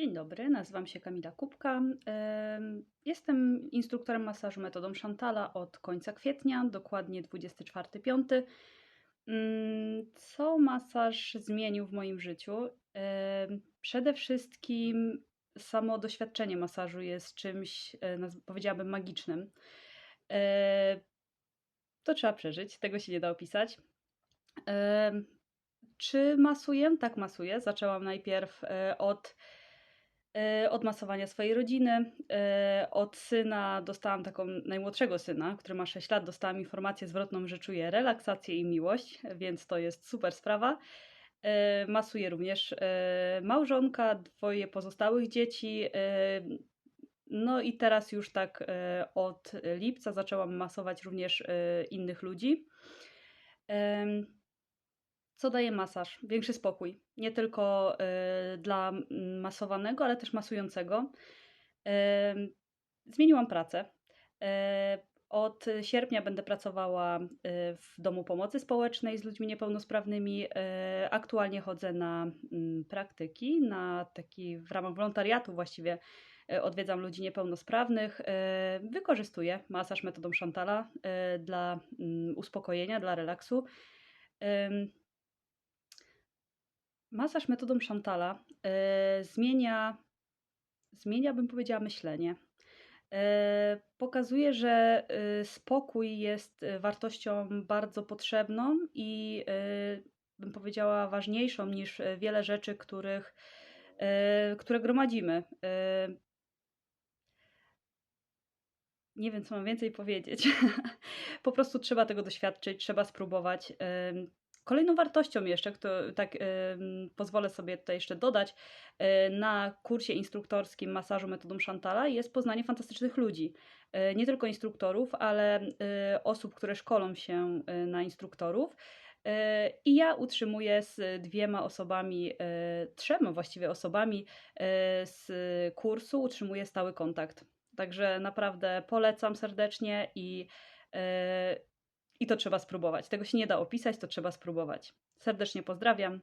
Dzień dobry, nazywam się Kamila Kubka. Em, Jestem instruktorem masażu metodą Chantala od końca kwietnia, dokładnie 24.05. Mm, Co masaż zmienił w moim życiu? Przede wszystkim samo doświadczenie masażu jest czymś, e, powiedziałabym, magicznym. E, To trzeba przeżyć, tego się nie da opisać. Czy masuję? Tak, masuję. Zaczęłam najpierw e, od od masowania swojej rodziny. E, Od syna dostałam taką najmłodszego syna, który ma 6 lat, dostałam informację zwrotną, że czuje relaksację i miłość, więc to jest super sprawa. E, Masuje również e, małżonka, dwoje pozostałych dzieci. e, No i teraz już tak e, od lipca zaczęłam masować również e, innych ludzi. Co daje masaż? Większy spokój. Nie tylko y, dla masowanego, ale też masującego. Em, Zmieniłam pracę. E, Od sierpnia będę pracowała y, w domu pomocy społecznej z ludźmi niepełnosprawnymi. E, Aktualnie chodzę na mm, praktyki, na taki w ramach wolontariatu właściwie e, odwiedzam ludzi niepełnosprawnych. Wykorzystuję masaż metodą Chantala dla mm, uspokojenia, dla relaksu. Masaż metodą Chantala e, zmienia, zmienia, bym powiedziała, myślenie. E, pokazuje, że e, spokój jest wartością bardzo potrzebną i bym powiedziała ważniejszą niż wiele rzeczy, których, które gromadzimy. Nie wiem, co mam więcej powiedzieć. Po prostu trzeba tego doświadczyć, trzeba spróbować. Kolejną wartością jeszcze, tak pozwolę sobie tutaj jeszcze dodać, na kursie instruktorskim masażu metodą Chantala jest poznanie fantastycznych ludzi. E, Nie tylko instruktorów, ale e, osób, które szkolą się e, na instruktorów. I ja utrzymuję z dwiema osobami, trzema właściwie osobami z kursu, utrzymuję stały kontakt. Także naprawdę polecam serdecznie i, i to trzeba spróbować. Tego się nie da opisać, to trzeba spróbować. Serdecznie pozdrawiam.